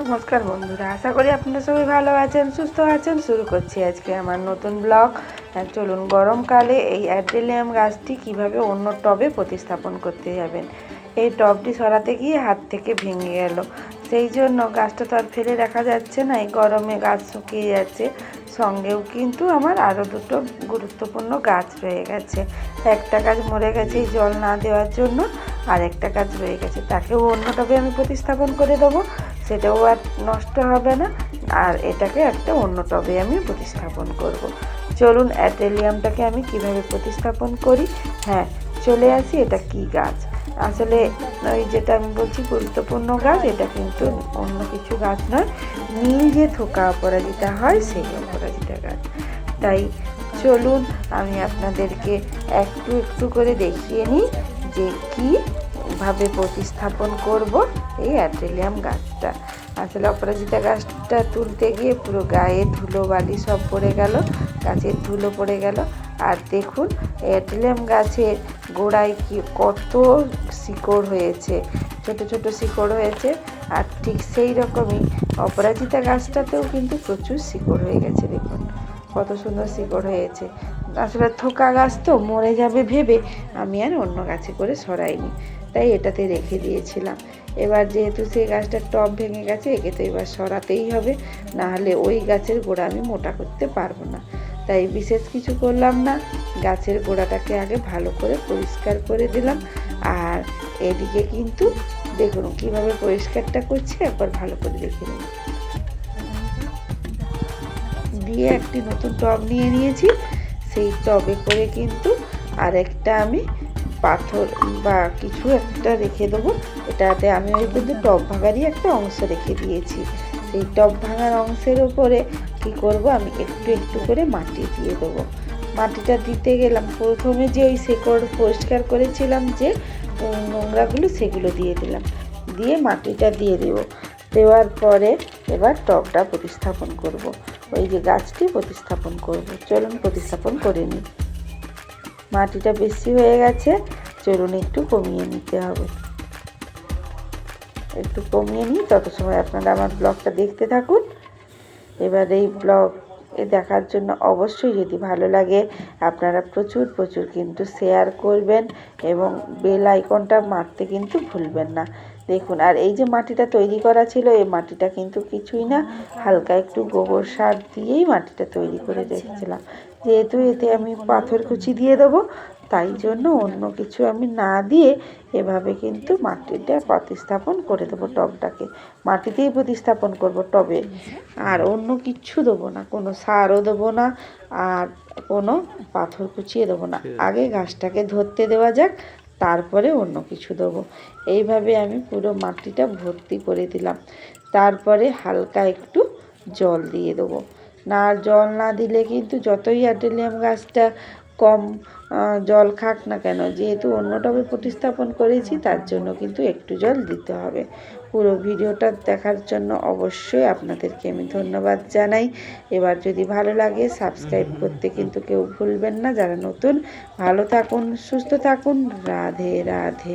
নমস্কার বন্ধুরা, আশা করি আপনারা সবাই ভালো আছেন, সুস্থ আছেন। শুরু করছি আজকে আমার নতুন ব্লগ। চলুন, গরমকালে এই অ্যাডেলিয়াম গাছটি কীভাবে অন্য টবে প্রতিস্থাপন করতে যাবেন? এই টবটি সরাতে গিয়ে হাত থেকে ভেঙে গেল। সেই জন্য গাছটা তো আর ফেলে রাখা যাচ্ছে না, এই গরমে গাছ শুকিয়ে যাচ্ছে। সঙ্গেও কিন্তু আমার আরও দুটো গুরুত্বপূর্ণ গাছ রয়ে গেছে। একটা গাছ মরে গেছে জল না দেওয়ার জন্য, আর একটা গাছ রয়ে গেছে। তাকেও অন্য টবে আমি প্রতিস্থাপন করে দেবো। সেটাও আর নষ্ট হবে না। আর এটাকে একটা অন্য টবে আমি প্রতিস্থাপন করব। চলুন, অ্যাটেলিয়ামটাকে আমি কীভাবে প্রতিস্থাপন করি? হ্যাঁ চলে আসি, এটা কি গাছ? আসলে ওই যেটা আমি বলছি, গুরুত্বপূর্ণ গাছ, এটা কিন্তু অন্য কিছু গাছ নয়। নীল যে থোকা অপরাজিতা হয়, সেই অপরাজিতা গাছ। তাই চলুন, আমি আপনাদেরকে একটু একটু করে দেখিয়ে নিই যে কী ভাবে প্রতিস্থাপন করব এই অ্যাড্রেলিয়াম গাছটা। আসলে অপরাজিতা গাছটা তুলতে গিয়ে পুরো গায়ে ধুলো, বালি সব পড়ে গেল, গাছের ধুলো পড়ে গেল। আর দেখুন, অ্যাড্রেলিয়াম গাছের গোড়ায় কি কত শিকড় হয়েছে, ছোট ছোট শিকড় হয়েছে। আর ঠিক সেই রকমই অপরাজিতা গাছটাতেও কিন্তু প্রচুর শিকড় হয়ে গেছে, দেখুন, কত সুন্দর শিকড় হয়েছে। আসলে থোকা গাছ তো মরে যাবে ভেবে আমি আর অন্য গাছে করে সরাইনি। তাই এটাতে রেখে দিয়েছিলাম। এবার যেহেতু সেই গাছটার টব ভেঙে গেছে, একে তো এবার সরাতেই হবে। নাহলে ওই গাছের গোড়া আমি মোটা করতে পারব না। তাই বিশেষ কিছু করলাম না। গাছের গোড়াটাকে আগে ভালো করে পরিষ্কার করে দিলাম। আর এদিকে কিন্তু দেখুন কীভাবে পরিষ্কারটা করছি, একবার ভালো করে দেখে নিন। দিয়ে একটি নতুন টব নিয়ে নিয়েছি। সেই টবে করে কিন্তু আরেকটা আমি পাথর বা কিছু একটা রেখে দেবো। এটাতে আমি ওই কিন্তু টব ভাঙারই একটা অংশ রেখে দিয়েছি। সেই টব ভাঙার অংশের ওপরে কি করব, আমি একটু একটু করে মাটি দিয়ে দেবো। মাটিটা দিতে গেলাম। প্রথমে যে ওই শেকড় পরিষ্কার করেছিলাম যে নোংরাগুলো সেগুলো দিয়ে দিলাম। দিয়ে মাটিটা দিয়ে দেবো। দেওয়ার পরে এবার টবটা প্রতিস্থাপন করব। ওই যে গাছটি প্রতিস্থাপন করব। চলুন প্রতিস্থাপন করে নিই। মাটিটা বেশি হয়ে গেছে, চলুন একটু কমিয়ে নিতে হবে। একটু কমিয়ে নিই, তত সময় আপনারা আমার ব্লগটা দেখতে থাকুন। এবার এই ব্লগ এ দেখার জন্য অবশ্যই যদি ভালো লাগে, আপনারা প্রচুর প্রচুর কিন্তু শেয়ার করবেন এবং বেল আইকনটা মারতে কিন্তু ভুলবেন না। দেখুন আর এই যে মাটিটা তৈরি করা ছিল এই মাটিটা কিন্তু কিছুই না। হালকা একটু গোবর সার দিয়েই মাটিটা তৈরি করে রেখেছিলাম। যেহেতু এতে আমি পাথর কুচি দিয়ে দেবো তাই জন্য অন্য কিছু আমি না দিয়ে এভাবে কিন্তু মাটিটা প্রতিস্থাপন করে দেবো টবটাকে। মাটিতেই প্রতিস্থাপন করব টবে। আর অন্য কিচ্ছু দেবো না কোনো সারও দেবো না আর কোনো পাথর কুচিয়ে দেবো না। আগে গাছটাকে ধরতে দেওয়া যাক তারপরে অন্য কিছু দেবো। এইভাবে আমি পুরো মাটিটা ভর্তি করে দিলাম। তারপরে হালকা একটু জল দিয়ে দেবো। না, জল না দিলে কিন্তু যতই অ্যাডেলিয়াম গাছটা কম জল খাক না কেন, যেহেতু অন্য টবে প্রতিস্থাপন করেছি, তার জন্য কিন্তু একটু জল দিতে হবে। পুরো ভিডিওটা দেখার জন্য অবশ্যই আপনাদেরকে আমি ধন্যবাদ জানাই। এবার যদি ভালো লাগে, সাবস্ক্রাইব করতে কিন্তু কেউ ভুলবেন না। যারা নতুন, ভালো থাকুন, সুস্থ থাকুন। রাধে রাধে।